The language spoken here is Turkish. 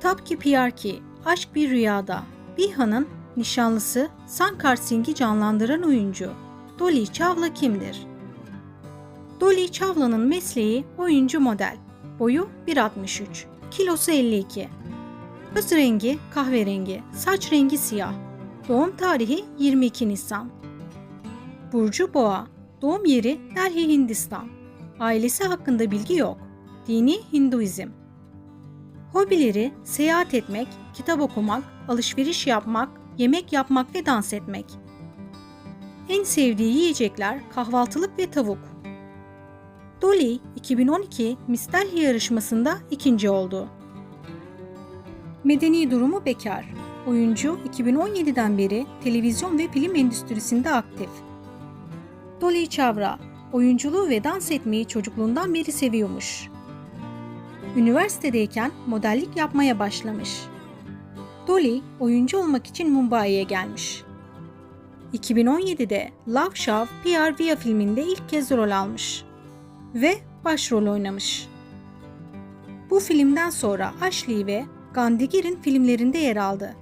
Tapki Piyarki, Aşk Bir Rüyada, Biha'nın nişanlısı Sankar Singh'i canlandıran oyuncu Dolly Çavla kimdir? Dolly Çavla'nın mesleği oyuncu model. Boyu 1.63, kilosu 52. Göz rengi kahverengi, saç rengi siyah. Doğum tarihi 22 Nisan. Burcu Boğa, doğum yeri Delhi, Hindistan. Ailesi hakkında bilgi yok. Dini Hinduizm. Hobileri seyahat etmek, kitap okumak, alışveriş yapmak, yemek yapmak ve dans etmek. En sevdiği yiyecekler kahvaltılık ve tavuk. Dolly 2012 Miss yarışmasında ikinci oldu. Medeni durumu bekar. Oyuncu 2017'den beri televizyon ve film endüstrisinde aktif. Dolly Çavra, oyunculuğu ve dans etmeyi çocukluğundan beri seviyormuş. Üniversitedeyken modellik yapmaya başlamış. Dolly oyuncu olmak için Mumbai'ye gelmiş. 2017'de Love Shav PR Via filminde ilk kez rol almış ve başrol oynamış. Bu filmden sonra Ashley ve Gandhigir'in filmlerinde yer aldı.